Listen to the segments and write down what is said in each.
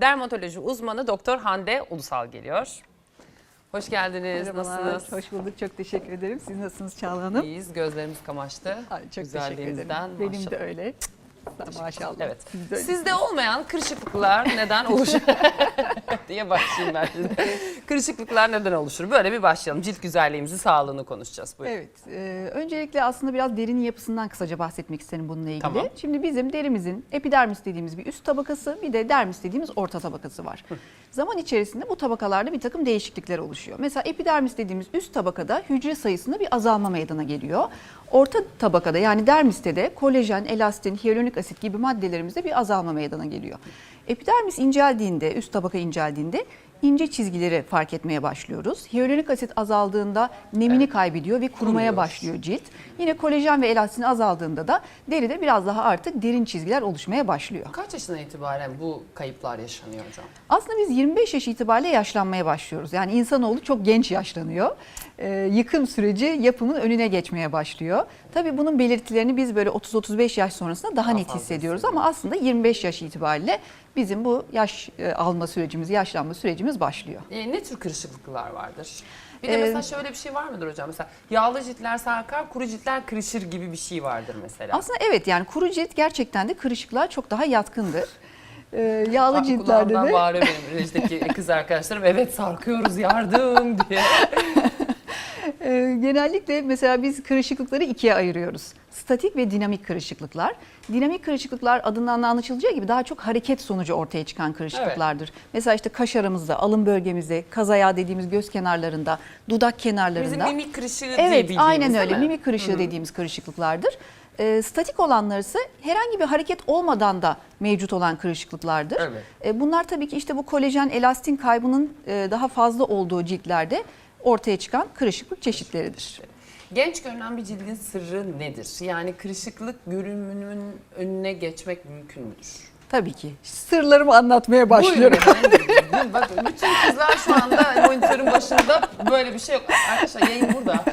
Dermatoloji uzmanı Doktor Hande Ulusal geliyor. Hoş geldiniz. Merhabalar, Nasılsınız? Hoş bulduk. Çok teşekkür ederim. Siz nasılsınız Çağla Hanım? İyiyiz. Gözlerimiz kamaştı. Ay, çok teşekkür ederim. Benim maşallah. de öyle. Maşallah. Evet. Sizde olmayan kırışıklıklar neden oluşur? diye başlayayım ben şimdi. Kırışıklıklar neden oluşur? Böyle bir başlayalım. Cilt güzelliğimizi, sağlığını konuşacağız. Buyurun. Evet. e, öncelikle aslında biraz derinin yapısından kısaca bahsetmek isterim bununla ilgili. Tamam. Şimdi bizim derimizin epidermis dediğimiz bir üst tabakası bir de dermis dediğimiz orta tabakası var. Zaman içerisinde bu tabakalarda bir takım değişiklikler oluşuyor. Mesela epidermis dediğimiz üst tabakada hücre sayısında bir azalma meydana geliyor. Orta tabakada yani dermiste de kolajen, elastin, hyaluronik asit gibi maddelerimizde bir azalma meydana geliyor. Epidermis inceldiğinde, üst tabaka inceldiğinde ince çizgileri fark etmeye başlıyoruz. Hyaluronik asit azaldığında nemini kaybediyor ve kurumaya başlıyor cilt. Yine kolajen ve elastin azaldığında da deride biraz daha artık derin çizgiler oluşmaya başlıyor. Kaç yaşından itibaren bu kayıplar yaşanıyor hocam? Aslında biz 25 yaş itibariyle yaşlanmaya başlıyoruz. Yani insanoğlu çok genç yaşlanıyor. Ee, yıkım süreci yapımın önüne geçmeye başlıyor. Tabii bunun belirtilerini biz böyle 30-35 yaş sonrasında daha, Daha net hissediyoruz ama aslında 25 yaş itibariyle bizim bu yaş e, alma sürecimiz, yaşlanma sürecimiz başlıyor. E, ne tür kırışıklıklar vardır? Bir de Ee, mesela şöyle bir şey var mıdır hocam? Mesela yağlı ciltler sarkar, kuru ciltler kırışır gibi bir şey vardır mesela. Aslında evet yani kuru cilt gerçekten de kırışıklığa çok daha yatkındır. Ee, yağlı Bak, ciltlerde kulağımdan de bağırıyor benim rejikteki kız arkadaşlarım. Evet sarkıyoruz yardım diye. Ee, genellikle mesela biz kırışıklıkları ikiye ayırıyoruz. Statik ve dinamik kırışıklıklar. Dinamik kırışıklıklar adından da anlaşılacağı gibi daha çok hareket sonucu ortaya çıkan kırışıklıklardır. Mesela işte kaş aramızda, alın bölgemizde, kaz ayağı dediğimiz göz kenarlarında, dudak kenarlarında. Bizim mimik kırışığı diye Evet bildiğimiz aynen öyle mi? mimik kırışığı dediğimiz kırışıklıklardır. Ee, statik olanlar ise herhangi bir hareket olmadan da mevcut olan kırışıklıklardır. Evet. E, Bunlar tabii ki işte bu kolajen elastin kaybının e, daha fazla olduğu ciltlerde ortaya çıkan kırışıklık çeşitleridir. Genç görünen bir cildin sırrı nedir? Yani kırışıklık görünümünün önüne geçmek mümkün müdür? Tabii ki. Sırlarımı anlatmaya başlıyorum. Buyurun efendim. Bak bütün kızlar şu anda monitörün başında böyle bir şey yok. Arkadaşlar yayın burada.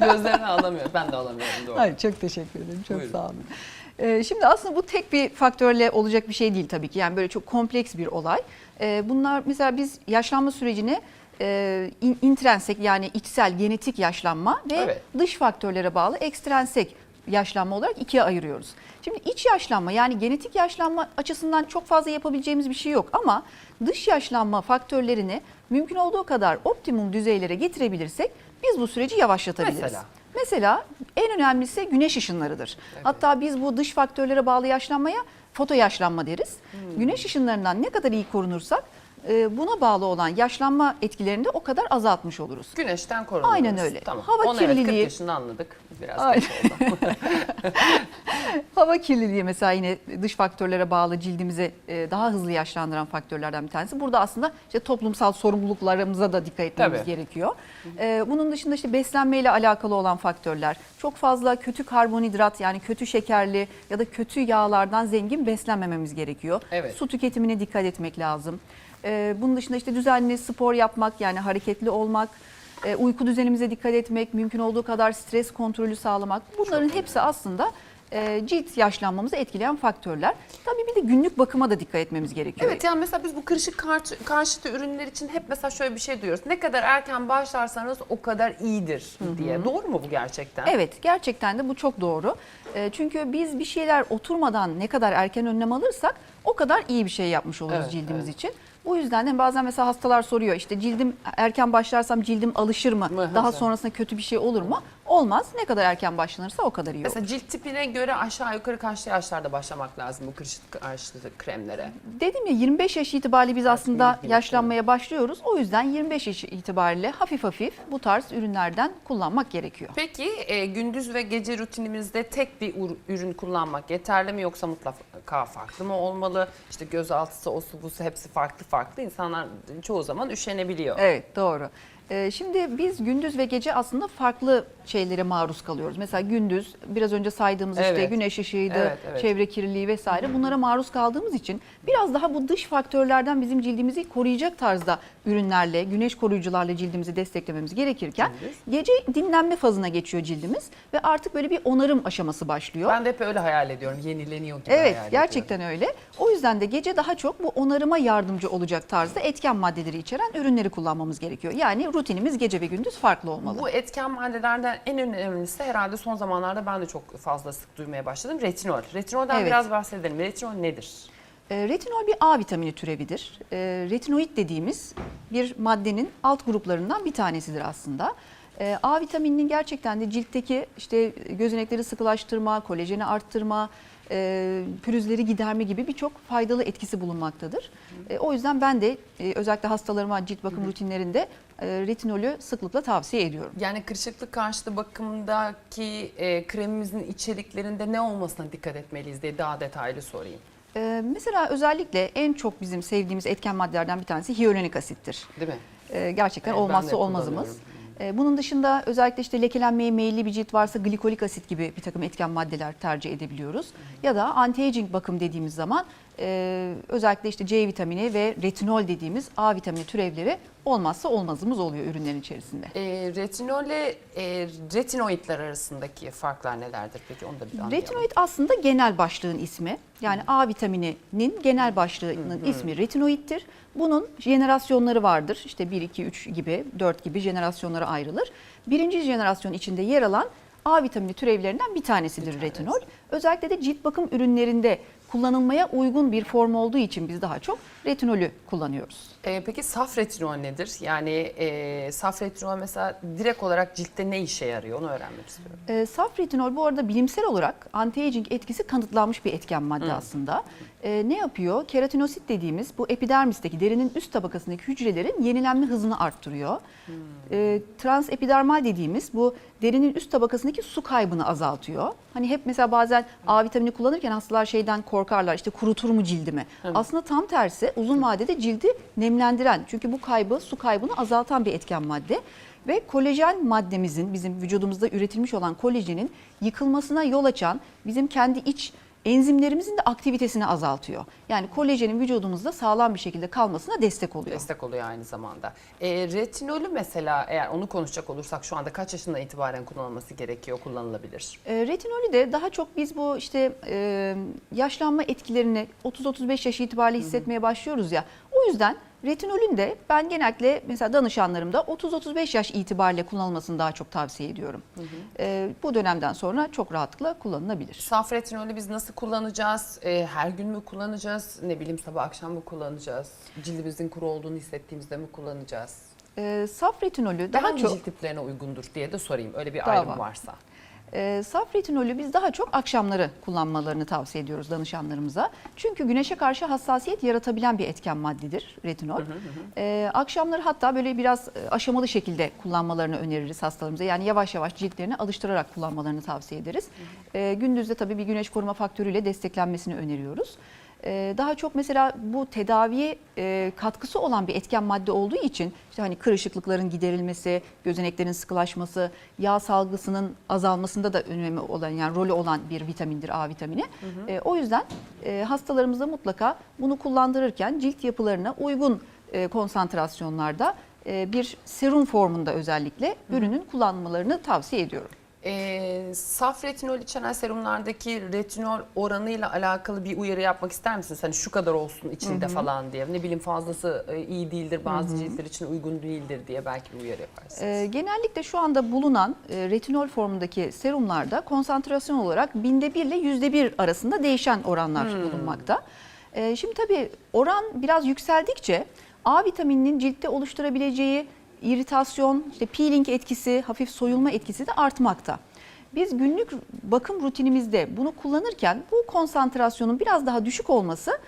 Gözlerini alamıyor. Ben de alamıyorum doğru. Ay, çok teşekkür ederim. Çok Buyurun. sağ olun. Ee, şimdi aslında bu tek bir faktörle olacak bir şey değil tabii ki. Yani böyle çok kompleks bir olay. Ee, bunlar mesela biz yaşlanma sürecini e, in- intrinsek yani içsel genetik yaşlanma ve Evet. dış faktörlere bağlı ekstrinsek yaşlanma olarak ikiye ayırıyoruz. Şimdi iç yaşlanma yani genetik yaşlanma açısından çok fazla yapabileceğimiz bir şey yok ama dış yaşlanma faktörlerini mümkün olduğu kadar optimum düzeylere getirebilirsek biz bu süreci yavaşlatabiliriz. Mesela? Mesela en önemlisi güneş ışınlarıdır. Hatta biz bu dış faktörlere bağlı yaşlanmaya foto yaşlanma deriz. Hmm. Güneş ışınlarından ne kadar iyi korunursak e, buna bağlı olan yaşlanma etkilerini de o kadar azaltmış oluruz. Güneşten korunuruz. Aynen öyle. Tamam. Hava Onu evet 40 kirliliği- yaşında anladık. Biraz. Hava kirliliği mesela yine dış faktörlere bağlı cildimizi e, daha hızlı yaşlandıran faktörlerden bir tanesi. Burada aslında işte toplumsal sorumluluklarımıza da dikkat etmemiz Tabii. gerekiyor. E, Bunun dışında işte beslenmeyle alakalı olan faktörler, çok fazla kötü karbonhidrat yani kötü şekerli ya da kötü yağlardan zengin beslenmememiz gerekiyor. Evet. Su tüketimine dikkat etmek lazım. E, Bunun dışında işte düzenli spor yapmak yani hareketli olmak, e, uyku düzenimize dikkat etmek, mümkün olduğu kadar stres kontrolü sağlamak. Bunların hepsi aslında e, cilt yaşlanmamızı etkileyen faktörler. Tabii bir de günlük bakıma da dikkat etmemiz gerekiyor. Evet yani mesela biz bu kırışık karşı, karşıtı ürünler için hep mesela şöyle bir şey duyuyoruz. Ne kadar erken başlarsanız o kadar iyidir diye. Doğru mu bu gerçekten? Evet gerçekten de bu çok doğru. E, Çünkü biz bir şeyler oturmadan ne kadar erken önlem alırsak o kadar iyi bir şey yapmış oluruz Evet, cildimiz evet. için. Bu yüzden de bazen mesela hastalar soruyor işte cildim erken başlarsam cildim alışır mı? Daha sonrasında kötü bir şey olur mu? Olmaz. Ne kadar erken başlanırsa o kadar iyi olur. Mesela cilt tipine göre aşağı yukarı kaçlı yaşlarda başlamak lazım bu kırışık karşıtı kremlere? Dedim ya 25 yaş itibariyle biz aslında yaşlanmaya başlıyoruz. O yüzden 25 yaş itibariyle hafif hafif bu tarz ürünlerden kullanmak gerekiyor. Peki e, gündüz ve gece rutinimizde tek bir ürün kullanmak yeterli mi yoksa mutlaka farklı mı olmalı? İşte göz altısı, o su, busu hepsi farklı farklı. İnsanlar çoğu zaman üşenebiliyor. Evet doğru. Ee, Şimdi biz gündüz ve gece aslında farklı şeylere maruz kalıyoruz. Mesela gündüz biraz önce saydığımız işte Evet. güneş ışığıydı, Evet, evet. çevre kirliliği vesaire bunlara maruz kaldığımız için biraz daha bu dış faktörlerden bizim cildimizi koruyacak tarzda ürünlerle, güneş koruyucularla cildimizi desteklememiz gerekirken Gündüz. gece dinlenme fazına geçiyor cildimiz ve artık böyle bir onarım aşaması başlıyor. Ben de hep öyle hayal ediyorum. Yenileniyor gibi Evet gerçekten öyle. O yüzden de gece daha çok bu onarıma yardımcı olacak tarzda etken maddeleri içeren ürünleri kullanmamız gerekiyor. Yani rutinimiz gece ve gündüz farklı olmalı. Bu etken maddelerden en önemlisi herhalde son zamanlarda ben de çok fazla sık duymaya başladım. Retinol. Retinolden Evet. biraz bahsedelim. Retinol nedir? E, retinol bir A vitamini türevidir. E, retinoid dediğimiz bir maddenin alt gruplarından bir tanesidir aslında. E, A vitamininin gerçekten de ciltteki işte gözenekleri sıkılaştırma, kolajeni arttırma, e, pürüzleri giderme gibi birçok faydalı etkisi bulunmaktadır. E, o yüzden ben de e, özellikle hastalarıma cilt bakım rutinlerinde e, retinolü sıklıkla tavsiye ediyorum. Yani kırışıklık karşıtı bakımdaki e, kremimizin içeriklerinde ne olmasına dikkat etmeliyiz diye daha detaylı sorayım. E, mesela özellikle en çok bizim sevdiğimiz etken maddelerden bir tanesi hyaluronik asittir. Değil mi? E, gerçekten Evet, ben de olmazsa olmazımız. kullanıyorum. E, Bunun dışında özellikle işte lekelenmeye meyilli bir cilt varsa glikolik asit gibi bir takım etken maddeler tercih edebiliyoruz. Ya da anti-aging bakım dediğimiz zaman e, özellikle işte C vitamini ve retinol dediğimiz A vitamini türevleri olmazsa olmazımız oluyor ürünlerin içerisinde. E, retinolle e, retinoidler arasındaki farklar nelerdir peki onu da bir anlayalım. Retinoid aslında genel başlığın ismi. Yani A vitamininin genel başlığının ismi retinoiddir. Bunun jenerasyonları vardır. İşte 1, 2, 3 gibi, 4 gibi jenerasyonlara ayrılır. Birinci jenerasyon içinde yer alan A vitamini türevlerinden bir tanesidir Bir tanesi. retinol. Özellikle de cilt bakım ürünlerinde kullanılmaya uygun bir form olduğu için biz daha çok retinolü kullanıyoruz. E, peki saf retinol nedir? Yani e, saf retinol mesela direkt olarak ciltte ne işe yarıyor onu öğrenmek istiyorum. E, saf retinol bu arada bilimsel olarak anti-aging etkisi kanıtlanmış bir etken madde aslında. E, ne yapıyor? Keratinosit dediğimiz bu epidermisteki derinin üst tabakasındaki hücrelerin yenilenme hızını arttırıyor. E, transepidermal dediğimiz bu derinin üst tabakasındaki su kaybını azaltıyor. Hani hep mesela bazen A vitamini kullanırken hastalar şeyden korkarlar işte kurutur mu cildimi? Aslında tam tersi uzun vadede cildi nemlendiren çünkü bu kaybı su kaybını azaltan bir etken madde. Ve kolajen maddemizin bizim vücudumuzda üretilmiş olan kolajenin yıkılmasına yol açan bizim kendi iç enzimlerimizin de aktivitesini azaltıyor. Yani kolajenin vücudumuzda sağlam bir şekilde kalmasına destek oluyor. Destek oluyor aynı zamanda. E, retinolü mesela eğer onu konuşacak olursak şu anda kaç yaşından itibaren kullanılması gerekiyor, kullanılabilir? E, retinolü de daha çok biz bu işte e, yaşlanma etkilerini 30-35 yaş itibariyle hissetmeye başlıyoruz ya. O yüzden retinolün de ben genellikle mesela danışanlarımda 30-35 yaş itibariyle kullanılmasını daha çok tavsiye ediyorum. E, bu dönemden sonra çok rahatlıkla kullanılabilir. Saf retinolü biz nasıl kullanacağız? E, her gün mü kullanacağız? Ne bileyim sabah akşam mı kullanacağız? Cildimizin kuru olduğunu hissettiğimizde mi kullanacağız? E, saf retinolü daha hangi çok cilt tiplerine uygundur diye de sorayım. Öyle bir Tamam. ayrım varsa. E, saf retinolü biz daha çok akşamları kullanmalarını tavsiye ediyoruz danışanlarımıza. Çünkü güneşe karşı hassasiyet yaratabilen bir etken maddedir retinol. E, akşamları hatta böyle biraz e, aşamalı şekilde kullanmalarını öneririz hastalarımıza. Yani yavaş yavaş ciltlerine alıştırarak kullanmalarını tavsiye ederiz. E, gündüzde tabii bir güneş koruma faktörüyle desteklenmesini öneriyoruz. E, Daha çok mesela bu tedaviye e, katkısı olan bir etken madde olduğu için işte hani kırışıklıkların giderilmesi, gözeneklerin sıkılaşması, yağ salgısının azalmasında da önemi olan yani rolü olan bir vitamindir A vitamini. E, O yüzden e, hastalarımıza mutlaka bunu kullandırırken cilt yapılarına uygun e, konsantrasyonlarda bir serum formunda özellikle ürünün kullanmalarını tavsiye ediyorum. E, saf retinol içeren serumlardaki retinol oranıyla alakalı bir uyarı yapmak ister misiniz? Hani şu kadar olsun içinde falan diye. Ne bileyim fazlası e, iyi değildir, bazı ciltler için uygun değildir diye belki bir uyarı yaparsınız. Ee, genellikle şu anda bulunan e, retinol formundaki serumlarda konsantrasyon olarak binde bir ile yüzde bir arasında değişen oranlar bulunmakta. Ee, şimdi tabii oran biraz yükseldikçe A vitamininin ciltte oluşturabileceği iritasyon, işte peeling etkisi, hafif soyulma etkisi de artmakta. Biz günlük bakım rutinimizde bunu kullanırken bu konsantrasyonun biraz daha düşük olması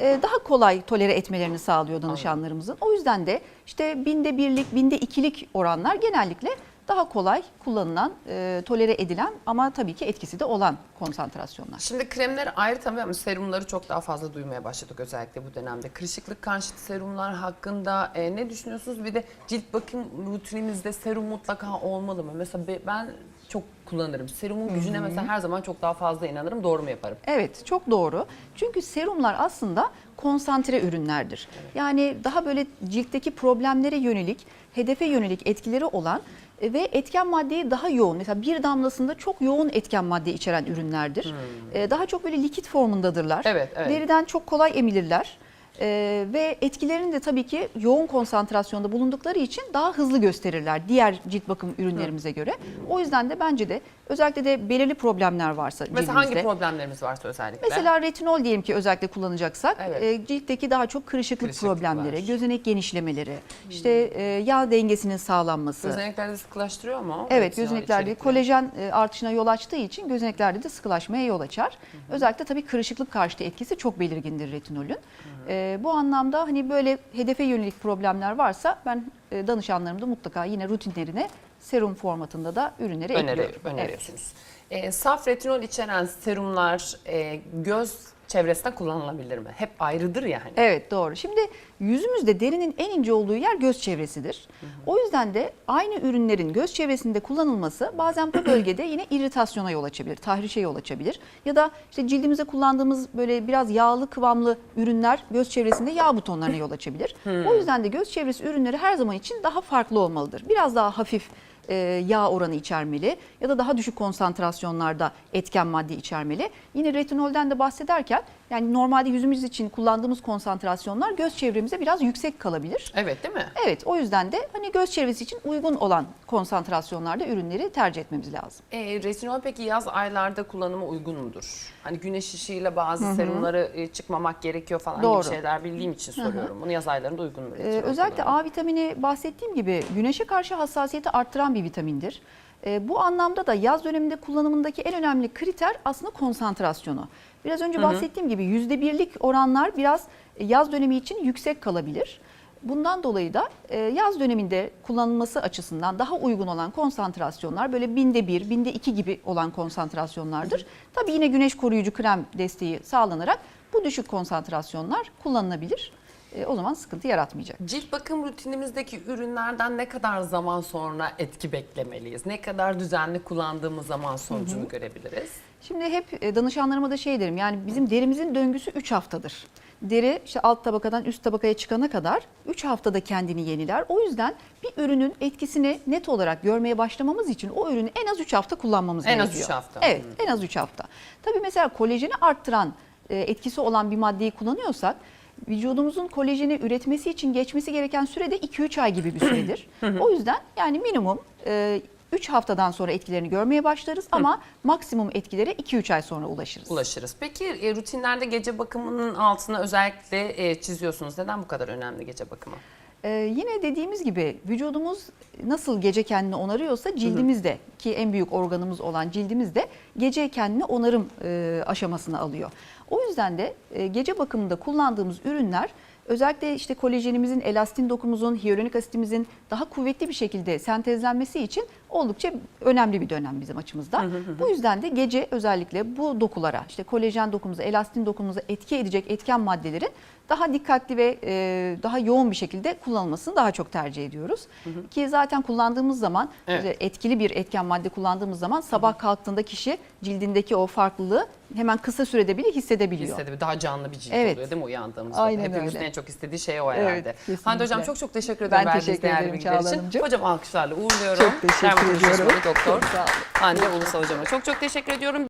e, daha kolay tolere etmelerini sağlıyor danışanlarımızın. O yüzden de işte binde birlik, binde ikilik oranlar genellikle daha kolay kullanılan, e, tolere edilen ama tabii ki etkisi de olan konsantrasyonlar. Şimdi kremleri ayrı tabii ama serumları çok daha fazla duymaya başladık özellikle bu dönemde. Kırışıklık karşıtı serumlar hakkında e, ne düşünüyorsunuz? Bir de cilt bakım rutinimizde serum mutlaka olmalı mı? Mesela be- ben çok kullanırım. Serumun gücüne mesela her zaman çok daha fazla inanırım. Doğru mu yaparım? Evet çok doğru. Çünkü serumlar aslında konsantre ürünlerdir. Yani daha böyle ciltteki problemlere yönelik, hedefe yönelik etkileri olan e, ve etken maddeyi daha yoğun. Mesela bir damlasında çok yoğun etken madde içeren ürünlerdir. E, Daha çok böyle likit formundadırlar. Evet, evet. Deriden çok kolay emilirler. E, ve etkilerini de tabii ki yoğun konsantrasyonda bulundukları için daha hızlı gösterirler diğer cilt bakım ürünlerimize göre. O yüzden de bence de özellikle de belirli problemler varsa Mesela hangi cildimizde. problemlerimiz varsa özellikle? Mesela retinol diyelim ki özellikle kullanacaksak Evet. e, ciltteki daha çok kırışıklık, Kırışıklık problemleri, var. Hmm. gözenek genişlemeleri, işte e, yağ dengesinin sağlanması. Gözeneklerde sıkılaştırıyor mu? Evet gözeneklerde kolajen e, artışına yol açtığı için gözeneklerde de sıkılaşmaya yol açar. Özellikle tabii kırışıklık karşıtı etkisi çok belirgindir retinolün. E, bu anlamda hani böyle hedefe yönelik problemler varsa ben e, danışanlarımda mutlaka yine rutinlerine serum formatında da ürünleri Öneri, ekliyorum. Evet. E, saf retinol içeren serumlar e, göz çevresinde kullanılabilir mi? Hep ayrıdır ya hani. Evet doğru. Şimdi yüzümüzde derinin en ince olduğu yer göz çevresidir. O yüzden de aynı ürünlerin göz çevresinde kullanılması bazen bu bölgede yine irritasyona yol açabilir, tahrişe yol açabilir. Ya da işte cildimize kullandığımız böyle biraz yağlı kıvamlı ürünler göz çevresinde yağ butonlarına yol açabilir. O yüzden de göz çevresi ürünleri her zaman için daha farklı olmalıdır. Biraz daha hafif e, yağ oranı içermeli ya da daha düşük konsantrasyonlarda etken madde içermeli. Yine retinolden de bahsederken yani normalde yüzümüz için kullandığımız konsantrasyonlar göz çevremize biraz yüksek kalabilir. Evet değil mi? Evet o yüzden de hani göz çevresi için uygun olan konsantrasyonlarda ürünleri tercih etmemiz lazım. E, retinol peki yaz aylarda kullanıma uygun mudur? Hani güneş ışığıyla bazı serumları e, çıkmamak gerekiyor falan Doğru. gibi şeyler bildiğim için soruyorum. Bunu yaz aylarında uygun mu? Ee, özellikle? A vitamini bahsettiğim gibi güneşe karşı hassasiyeti arttıran bir vitamindir. Ee, bu anlamda da yaz döneminde kullanımındaki en önemli kriter aslında konsantrasyonu. Biraz önce bahsettiğim gibi yüzde birlik oranlar biraz e, yaz dönemi için yüksek kalabilir. Bundan dolayı da e, yaz döneminde kullanılması açısından daha uygun olan konsantrasyonlar böyle binde bir, binde iki gibi olan konsantrasyonlardır. Tabii yine güneş koruyucu krem desteği sağlanarak bu düşük konsantrasyonlar kullanılabilir. E, o zaman sıkıntı yaratmayacak. Cilt bakım rutinimizdeki ürünlerden ne kadar zaman sonra etki beklemeliyiz? Ne kadar düzenli kullandığımız zaman sonucunu görebiliriz? Şimdi hep e, danışanlarıma da şey derim yani bizim derimizin döngüsü 3 haftadır. Deri işte alt tabakadan üst tabakaya çıkana kadar 3 haftada kendini yeniler. O yüzden bir ürünün etkisini net olarak görmeye başlamamız için o ürünü en az 3 hafta kullanmamız En az gerekiyor. üç hafta. Evet en az 3 hafta. Tabii mesela kolajeni arttıran e, etkisi olan bir maddeyi kullanıyorsak vücudumuzun kolajeni üretmesi için geçmesi gereken süre de 2-3 ay gibi bir süredir. o yüzden yani minimum 3 haftadan sonra etkilerini görmeye başlarız ama maksimum etkilere 2-3 ay sonra ulaşırız. Ulaşırız. Peki e, rutinlerde gece bakımının altına özellikle e, çiziyorsunuz. Neden bu kadar önemli gece bakımı? Ee, yine dediğimiz gibi vücudumuz nasıl gece kendini onarıyorsa cildimiz de ki en büyük organımız olan cildimiz de gece kendini onarım e, aşamasına alıyor. O yüzden de e, gece bakımında kullandığımız ürünler özellikle işte kolajenimizin, elastin dokumuzun, hyaluronik asitimizin daha kuvvetli bir şekilde sentezlenmesi için oldukça önemli bir dönem bizim açımızdan. Bu yüzden de gece özellikle bu dokulara işte kolajen dokumuza, elastin dokumuza etki edecek etken maddelerin daha dikkatli ve e, daha yoğun bir şekilde kullanılmasını daha çok tercih ediyoruz. Ki zaten kullandığımız zaman Evet. e, etkili bir etken madde kullandığımız zaman sabah kalktığında kişi cildindeki o farklılığı hemen kısa sürede bile hissedebiliyor. Hissedebilir. Daha canlı bir cilt Evet. oluyor değil mi uyandığımızda? Aynen Hepimizin öyle. en çok istediği şey o Evet, herhalde. kesinlikle. Hande Hocam çok çok teşekkür Ben ederim verdiğiniz teşekkür değerli ederim bilgiler için. Hocam alkışlarla uğurluyorum. Çok teşekkür Dermatoloji ediyorum. Doktor. Hande Ulusal Hocam'a çok çok teşekkür ediyorum.